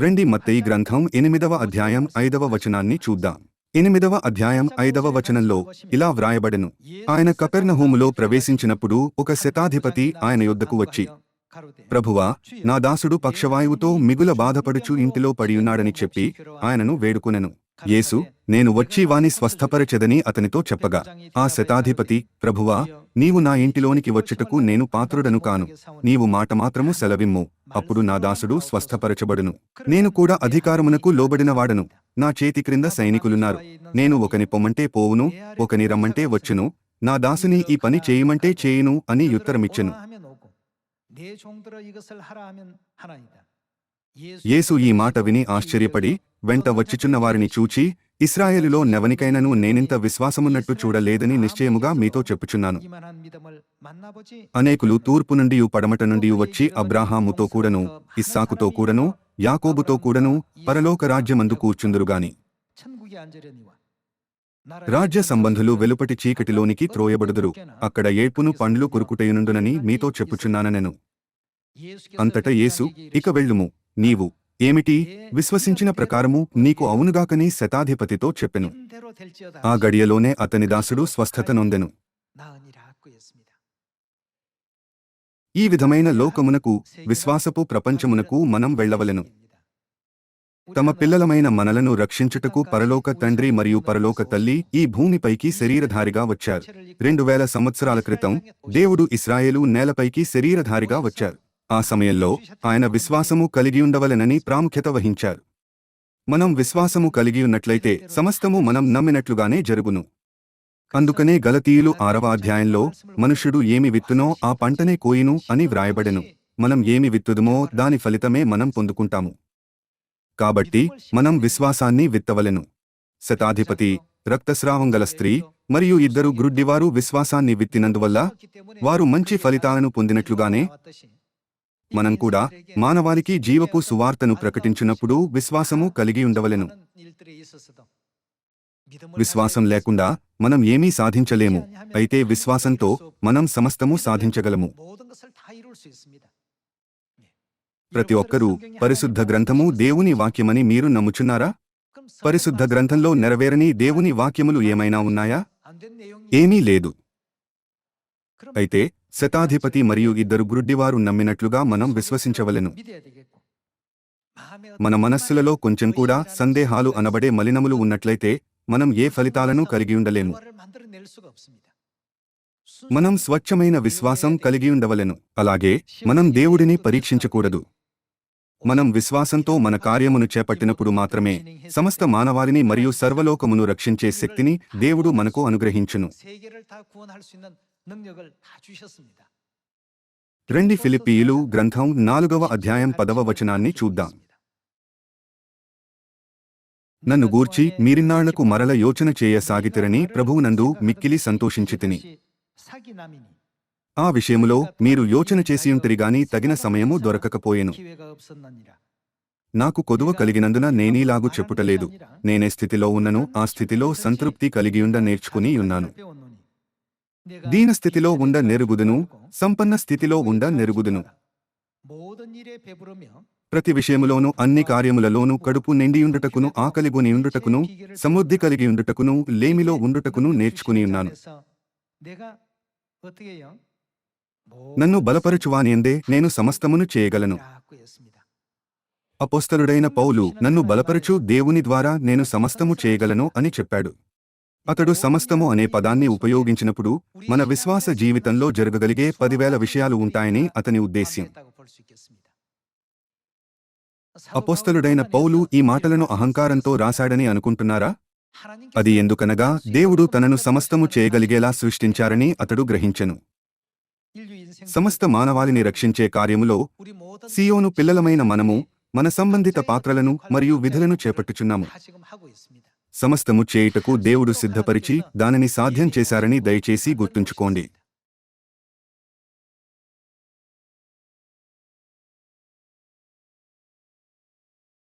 రండి మత్తయి గ్రంథం ఎనిమిదవ అధ్యాయం ఐదవ వచనాన్ని చూద్దాం. ఎనిమిదవ అధ్యాయం ఐదవ వచనంలో ఇలా వ్రాయబడెను. ఆయన కపెర్నహూములో ప్రవేశించినప్పుడు ఒక శతాధిపతి ఆయన యొద్దకు వచ్చి ప్రభువా నా దాసుడు పక్షవాయువుతో మిగుల బాధపడుచు ఇంటిలో పడియున్నాడని చెప్పి ఆయనను వేడుకొనెను. యేసు నేను వచ్చి వాని స్వస్థపరచెదని అతనితో చెప్పగా ఆ శతాధిపతి ప్రభువా నీవు నా ఇంటిలోనికి వచ్చుటకు నేను పాత్రుడను కాను. నీవు మాట మాత్రము సెలవిమ్ము. అప్పుడు నా దాసుడు స్వస్థపరచబడును. నేను కూడా అధికారమునకు లోబడినవాడను నా చేతి క్రింద సైనికులున్నారు. నేను ఒకని పొమ్మంటే పోవును ఒకని రమ్మంటే వచ్చును. నా దాసుని ఈ పని చేయమంటే చేయును అని ఉత్తరమిచ్చెను. యేసు ఈ మాట విని ఆశ్చర్యపడి వెంట వచ్చుచున్న వారిని చూచి ఇస్రాయేలులో నెవనికైనను నేనింత విశ్వాసమున్నట్టు చూడలేదని నిశ్చయముగా మీతో చెప్పుచున్నాను. అనేకులు తూర్పు నుండి పడమట నుండి వచ్చి అబ్రాహాముతో కూడను ఇస్సాకుతో కూడను యాకోబుతో కూడను పరలోక రాజ్యమందు కూర్చుందురుగాని రాజ్య సంబంధులు వెలుపటి చీకటిలోనికి త్రోయబడుదురు. అక్కడ ఏడ్పును పండ్లు కురుకుటయునుండునని మీతో చెప్పుచున్నాననెను. అంతట యేసు ఇక వెళ్ళుము నీవు ఏమిటి? విశ్వసించిన ప్రకారము నీకు అవునుగాకని శతాధిపతితో చెప్పెను. ఆ గడియలోనే అతని దాసుడు స్వస్థత నొందెను. ఈ విధమైన లోకమునకు విశ్వాసపు ప్రపంచమునకు మనం వెళ్ళవలెను. తమ పిల్లలమైన మనలను రక్షించుటకు పరలోక తండ్రి మరియు పరలోక తల్లి ఈ భూమిపైకి శరీరధారిగా వచ్చారు. రెండు వేల సంవత్సరాల క్రితం దేవుడు ఇస్రాయేలు నేలపైకి శరీరధారిగా వచ్చారు. ఆ సమయంలో ఆయన విశ్వాసము కలిగి ఉండవలెనని ప్రాముఖ్యత వహించారు. మనం విశ్వాసము కలిగి ఉన్నట్లయితే సమస్తము మనం నమ్మినట్లుగానే జరుగును. అందుకనే గలతీయులు ఆరవ అధ్యాయంలో మనుషుడు ఏమి విత్తునో ఆ పంటనే కోయిను అని వ్రాయబడెను. మనం ఏమి విత్తుదుమో దాని ఫలితమే మనం పొందుకుంటాము. కాబట్టి మనం విశ్వాసాన్ని విత్తవలెను. శతాధిపతి రక్తస్రావం గల స్త్రీ మరియు ఇద్దరు గ్రుడ్డివారు విశ్వాసాన్ని విత్తినందువల్ల వారు మంచి ఫలితాలను పొందినట్లుగానే మనం కూడా మానవాళికి జీవపు సువార్తను ప్రకటించినప్పుడు విశ్వాసము కలిగి ఉండవలెను. విశ్వాసం లేకుండా మనం ఏమీ సాధించలేము. అయితే విశ్వాసంతో మనం సమస్తము సాధించగలము. ప్రతి ఒక్కరూ పరిశుద్ధ గ్రంథము దేవుని వాక్యమని మీరు నమ్ముచున్నారా? పరిశుద్ధ గ్రంథంలో నెరవేరని దేవుని వాక్యములు ఏమైనా ఉన్నాయా? ఏమీ లేదు. అయితే శతాధిపతి మరియు ఇద్దరు గురుడ్డివారు నమ్మినట్లుగా మనం విశ్వసించవలెను. మన మనస్సులలో కొంచెం కూడా సందేహాలు అనబడే మలినములు ఉన్నట్లయితే మనం ఏ ఫలితాలను కలిగి ఉండలేము. మనం స్వచ్ఛమైన విశ్వాసం కలిగి ఉండవలెను. అలాగే మనం దేవుడిని పరీక్షించకూడదు. మనం విశ్వాసంతో మన కార్యమును చేపట్టినప్పుడు మాత్రమే సమస్త మానవాళిని మరియు సర్వలోకమును రక్షించే శక్తిని దేవుడు మనకు అనుగ్రహించును. రండి ఫిలిప్పీయులు గ్రంథం నాలుగవ అధ్యాయం పదవ వచనాన్ని చూద్దాం. నన్ను గూర్చి మీరిన్నాళ్ళకు మరల యోచన చేయసాగితిరని ప్రభువునందు మిక్కిలి సంతోషించితిని. ఆ విషయములో మీరు యోచన చేసియుంటిరిగాని తగిన సమయము దొరకకపోయెను. నాకు కొదువ కలిగినందున నేనీలాగు చెప్పుటలేదు. నేనే స్థితిలో ఉన్నను ఆ స్థితిలో సంతృప్తి కలిగియుండ నేర్చుకుని ఉన్నాను. దీన స్థితిలో ఉండ నెరుగుదును సంపన్న స్థితిలో ఉండ నెరుగుదును. ప్రతి విషయములోను అన్ని కార్యములలోనూ కడుపు నిండియుండుటకును ఆకలిగొని ఉండుటకును సమృద్ధి కలిగి ఉండుటకును లేమిలో ఉండుటకును నేర్చుకుని ఉన్నాను. నన్ను బలపరచువానియందే నేను సమస్తమును చేయగలను. అపోస్తలుడైన పౌలు నన్ను బలపరచు దేవుని ద్వారా నేను సమస్తము చేయగలను అని చెప్పాడు. అతడు సమస్తము అనే పదాన్ని ఉపయోగించినప్పుడు మన విశ్వాస జీవితంలో జరగగలిగే పదివేల విషయాలు ఉంటాయని అతని ఉద్దేశ్యం. అపోస్తలుడైన పౌలు ఈ మాటలను అహంకారంతో రాశాడని అనుకుంటున్నారా? అది ఎందుకనగా దేవుడు తనను సమస్తము చేయగలిగేలా సృష్టించారని అతడు గ్రహించెను. సమస్త మానవాళిని రక్షించే కార్యములో సియోను పిల్లలమైన మనము మన సంబంధిత పాత్రలను మరియు విధులను చేపట్టుచున్నాము. సమస్తము చేయుటకు దేవుడు సిద్ధపరిచి దానిని సాధ్యం చేశారని దయచేసి గుర్తుంచుకోండి.